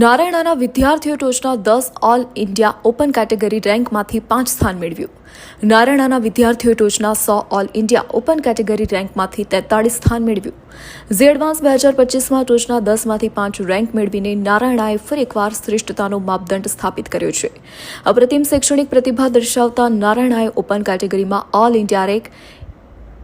નારાયણાના વિદ્યાર્થીઓ ટોચના દસ ઓલ ઇન્ડિયા ઓપન કેટેગરી રેન્કમાંથી પાંચ સ્થાન મેળવ્યું. નારાયણાના વિદ્યાર્થીઓ ટોચના સો ઓલ ઇન્ડિયા ઓપન કેટેગરી રેન્કમાંથી તેતાળીસ સ્થાન મેળવ્યું. ઝી એડવાન્સ બે હજાર પચીસમાં ટોચના દસમાંથી પાંચ રેન્ક મેળવીને નારાયણાએ ફરી એકવાર શ્રેષ્ઠતાનો માપદંડ સ્થાપિત કર્યો છે. અપ્રતિમ શૈક્ષણિક પ્રતિભા દર્શાવતા નારાયણાએ ઓપન કેટેગરીમાં all India rank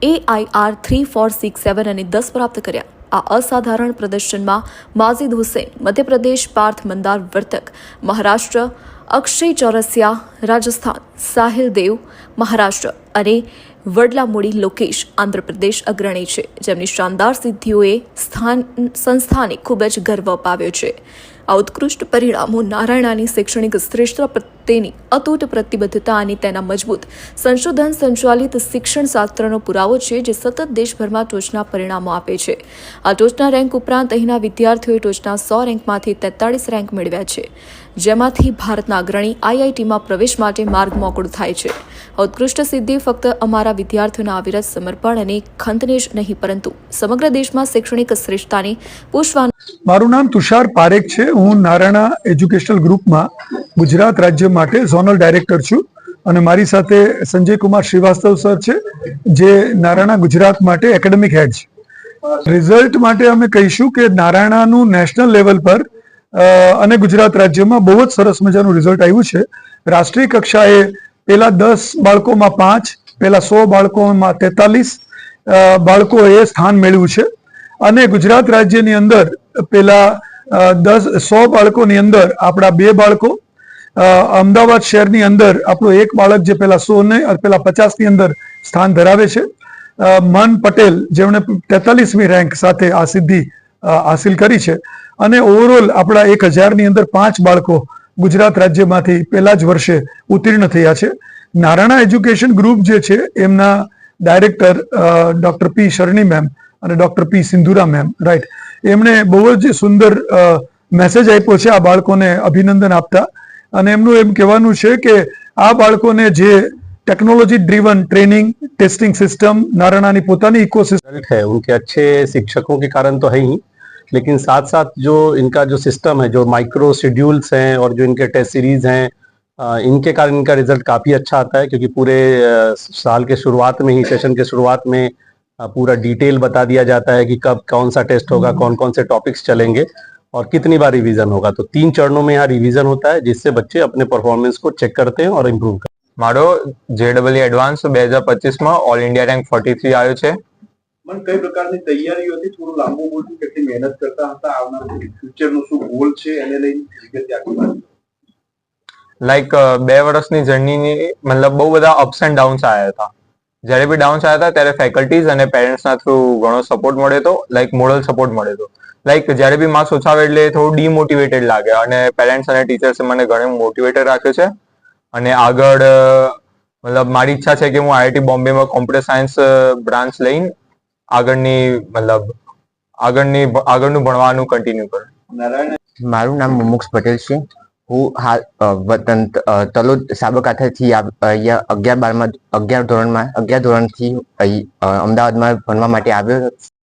AIR three four six seven અને દસ પ્રાપ્ત કર્યા. આ અસાધારણ પ્રદર્શનમાં માઝિદ હુસેન, મધ્યપ્રદેશ પાર્થ મંદાર વર્તક, મહારાષ્ટ્ર અક્ષય ચોરસિયા, રાજસ્થાન સાહિલ દેવ, મહારાષ્ટ્ર અને વડલામુડી લોકેશ આંધ્રપ્રદેશ અગ્રણી છે. જેમની શાનદાર સિદ્ધિઓએ સ્થાન, સંસ્થાને ખૂબ જ ગર્વ અપાવ્યો છે. આ ઉત્કૃષ્ટ પરિણામો નારાયણાની શૈક્ષણિક શ્રેષ્ઠતા પ્રત્યેની અતૂટ પ્રતિબદ્ધતા અને તેના મજબૂત સંશોધન સંચાલિત શિક્ષણ શાસ્ત્રનો પુરાવો છે જે સતત દેશભરમાં ટોચના પરિણામો આપે છે. આ ટોચના રેન્ક ઉપરાંત અહીંના વિદ્યાર્થીઓએ ટોચના સો રેન્કમાંથી તેતાળીસ રેન્ક મેળવ્યા છે. જેમાંથી ભારતના અગ્રણી આઈઆઈટીમાં પ્રવેશ માટે માર્ગ મોકળો થાય છે. ઉત્કૃષ્ટ સિદ્ધિ ફક્ત અમારા વિદ્યાર્થીઓના અવિરત સમર્પણ અને ખંતને જ નહીં, પરંતુ સમગ્ર દેશમાં શૈક્ષણિક શ્રેષ્ઠતાને પૂછવાનું મારું નામ તુષાર પારેખ છે. હું નારાયણા એજ્યુકેશનલ ગ્રુપમાં ગુજરાત રાજ્ય માટે ઝોનલ ડાયરેક્ટર છું અને મારી સાથે સંજય કુમાર શ્રીવાસ્તવ સર છે, જે નારાયણા ગુજરાત માટે એકેડેમિક હેડ છે. રિઝલ્ટ માટે અમે કહીશું કે નારાયણાનું નેશનલ લેવલ પર અને ગુજરાત રાજ્યમાં બહુ જ સરસ મજાનું રિઝલ્ટ આવ્યું છે. રાષ્ટ્રીય કક્ષાએ પેલા દસ બાળકોમાં પાંચ, પેલા સો બાળકોમાં તેતાલીસ બાળકોએ સ્થાન મેળવ્યું છે. અને ગુજરાત રાજ્યની અંદર પેલા દસ, સો બાળકોની અંદર આપણા બે બાળકો અમદાવાદ શહેરની અંદર આપણું એક બાળક જે પેલા સો ને પેલા પચાસની અંદર સ્થાન ધરાવે છે. મન પટેલ, જેમણે તેતાલીસમી રેન્ક સાથે આ સિદ્ધિ હાસિલ કરી છે. અને ઓવરઓલ આપણા એક હજારની અંદર પાંચ બાળકો ગુજરાત રાજ્યમાંથી પહેલા જ વર્ષે ઉત્તીર્ણ થયા છે નારાયણા એજ્યુકેશન ગ્રુપ જે છે એમના director doctor P Sharani ma'am અને doctor P Sindhura ma'am right એમણે બહુ જ સુંદર મેસેજ આપ્યો છે આ બાળકોને અભિનંદન આપતા અને એમનું એમ કહેવાનું છે કે આ બાળકોને જે technology driven training testing system नारायणानी પોતાની इकोसिस्टम रिजल्ट है उनके अच्छे शिक्षकों के कारण तो है ही लेकिन साथ साथ जो इनका जो सिस्टम है जो माइक्रो शेड्यूल्स हैं और जो इनके टेस्ट सीरीज हैं अ, इनके कारण इनका रिजल्ट काफी अच्छा आता है क्योंकि पूरे अ, साल के शुरुआत में ही सेशन के शुरुआत में अ, पूरा डिटेल बता दिया जाता है कि कब कौन सा टेस्ट होगा कौन कौन से टॉपिक्स चलेंगे और कितनी बार रिवीजन होगा तो तीन चरणों में यहाँ रिवीजन होता है जिससे बच्चे अपने परफॉर्मेंस को चेक करते हैं और इम्प्रूव करते મારો જેડબલઈ એડવાન્સ બે હજાર પચીસમાં all India rank forty three આવ્યો છે મને કઈ પ્રકારની તૈયારીઓ હતી થોડું લાંબુ બોલશું કેટલી મહેનત કરતા હતા? આવનાર ફ્યુચરનો શું ગોલ છે એને લઈને વિગતે આગળ લાઈક બે વર્ષની જર્નીની મતલબ બહુ બધા અપ્સ એન્ડ ડાઉન્સ આવ્યા હતા. જ્યારે બી ડાઉન્સ આવ્યા હતા ત્યારે ફેકલ્ટીઝ અને પેરેન્ટ્સના થ્રુ ઘણો સપોર્ટ મળ્યો હતો લાઈક મોરલ સપોર્ટ મળ્યો હતો લાઈક જ્યારે બી માર્ક્સ ઓછા આવે એટલે થોડું ડીમોટિવેટેડ લાગે. અને પેરેન્ટ્સ અને ટીચર્સે મને ઘણું મોટિવેટેડ રાખ્યો છે. અને આગળ મતલબ મારી ઈચ્છા છે કે હું આઈઆઈટી બોમ્બેમાં કોમ્પ્યુટર સાયન્સ બ્રાન્ચ લઈને આગળની, મતલબ, આગળની, આગળનું ભણવાનું કન્ટિન્યુ કરું. મારું નામ મુમુક્ષ પટેલ છે. હું હાલ વતન તલોદ સાબરકાંઠાથી અહીંયા અગિયાર બારમાં, અગિયાર ધોરણમાં, અગિયાર ધોરણથી અહીં અમદાવાદમાં ભણવા માટે આવ્યો